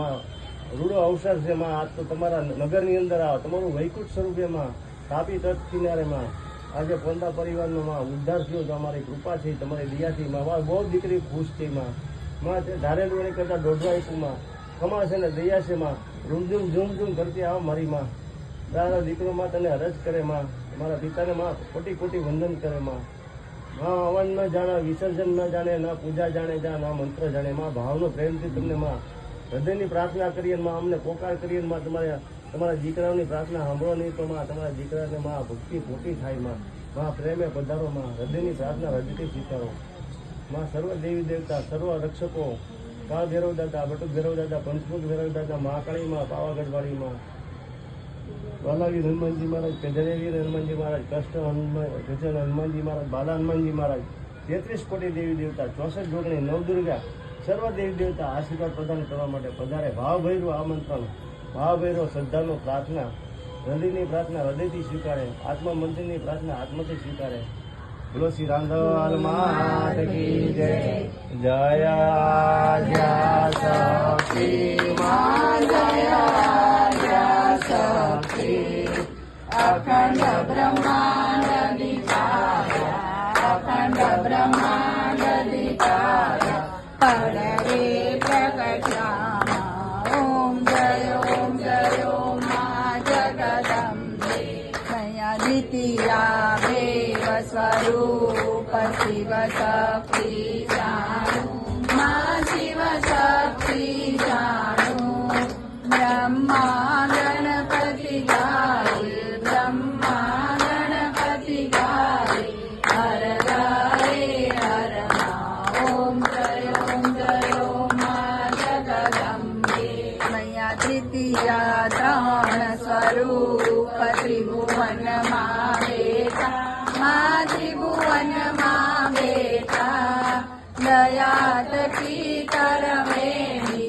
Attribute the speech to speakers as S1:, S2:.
S1: માં રૂડો અવસર છે માં આજ તો તમારા નગરની અંદર આવો તમારું વૈકુંઠ સ્વરૂપે માં તાપી તટ કિનારે માં આજે પોતા પરિવારનો માં ઉદ્ધાર થયો તો અમારી કૃપા છે, તમારી દયાથી. માં બહુ દીકરી ખુશ છે માં માં તે ધારેલું એની કરતાં દોઢવા આપ્યું માં ખમા છે ને દયા છે માં રૂમઝૂમ ઝૂમ ઝૂમ કરતી આવ મારી માં. તારા દીકરો માં તને હરજ કરે માં. મારા પિતાને માં કોટી કોટી વંદન કરે માં. માં હવન ન જાણે, વિસર્જન ન જાણે, ના પૂજા જાણે, જા, ના મંત્ર જાણે. માં ભાવનો પ્રેમથી તમને માં હૃદયની પ્રાર્થના કરીએ માં અમને પોકાર કરીએ માં તમારા તમારા દીકરાઓની પ્રાર્થના સાંભળો નહીં તો માં તમારા દીકરાને માં ભક્તિ ખોટી થાયમાં. માં પ્રેમે પધારો માં. હૃદયની પ્રાર્થના હૃદયથી સ્વીકારો. માં સર્વ દેવી દેવતા, સર્વ રક્ષકો કાળ ભૈરવ દાદા બટુક ભૈરવ દાદા પંચમુખ ભૈરવ દાદા મહાકાળીમાં માં, પાવાગઢવાળી માં. હનુમાનજી મહારાજ પેધરેવી હનુમાનજી મહારાજ કષ્ટ હનુમાન ગજન હનુમાનજી મહારાજ, બાલા હનુમાનજી મહારાજ, તેત્રીસ કોટી દેવી દેવતા, ચોસઠ જોગણી નવદુર્ગા સર્વ દેવી દેવતા આશીર્વાદ પ્રદાન કરવા માટે પધારે. ભાવ આમંત્રણ, ભાવભૈરવ શ્રદ્ધાનો પ્રાર્થના, હૃદયની પ્રાર્થના, હૃદયથી સ્વીકારે આત્મા મંત્રની પ્રાર્થના, આત્માથી સ્વીકારે. બોલો શ્રી રાંધવાલ માત કી જય. જય જય શક્તિ માં, જય જય શક્તિ
S2: અખંડ બ્રહ્માંડ प्रकटाम। ॐ गयों गयों मा जगतं नया द्वितीया देवस्वरूप शिवसक्षिशानु मा शिवसक्षिशानु या धन मा त्रिभुवन मामेता माति भुवन मामेता दयादति करमेणी